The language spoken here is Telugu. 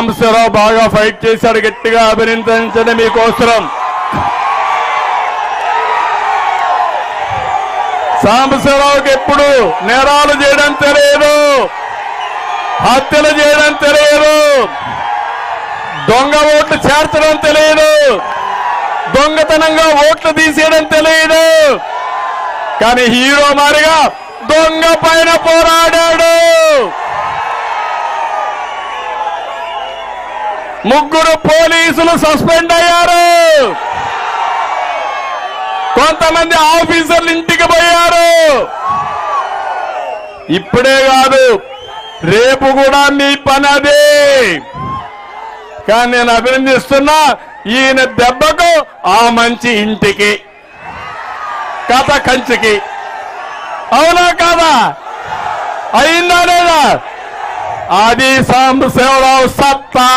సాంబశివరావు బాగా ఫైట్ చేశాడు గట్టిగా అభినందించండి మీకోసరం. సాంబశివరావుకి ఎప్పుడు నేరాలు చేయడం తెలియదు హత్యలు చేయడం తెలియదు దొంగ ఓట్లు చేర్చడం తెలియదు దొంగతనంగా ఓట్లు తీసేయడం తెలియదు. కానీ హీరో మారిగా దొంగ పైన పోరాడాడు. ముగ్గురు పోలీసులు సస్పెండ్ అయ్యారు. కొంతమంది ఆఫీసర్లు ఇంటికి పోయారు. ఇప్పుడే కాదు రేపు కూడా మీ పని అదే. కానీ నేను అభినందిస్తున్నా ఈయన దెబ్బకు ఆ మంచి ఇంటికి కథ కంచికి. అవునా కాదా? అయిందా లేదా? అది సాంబశివరావు సత్తా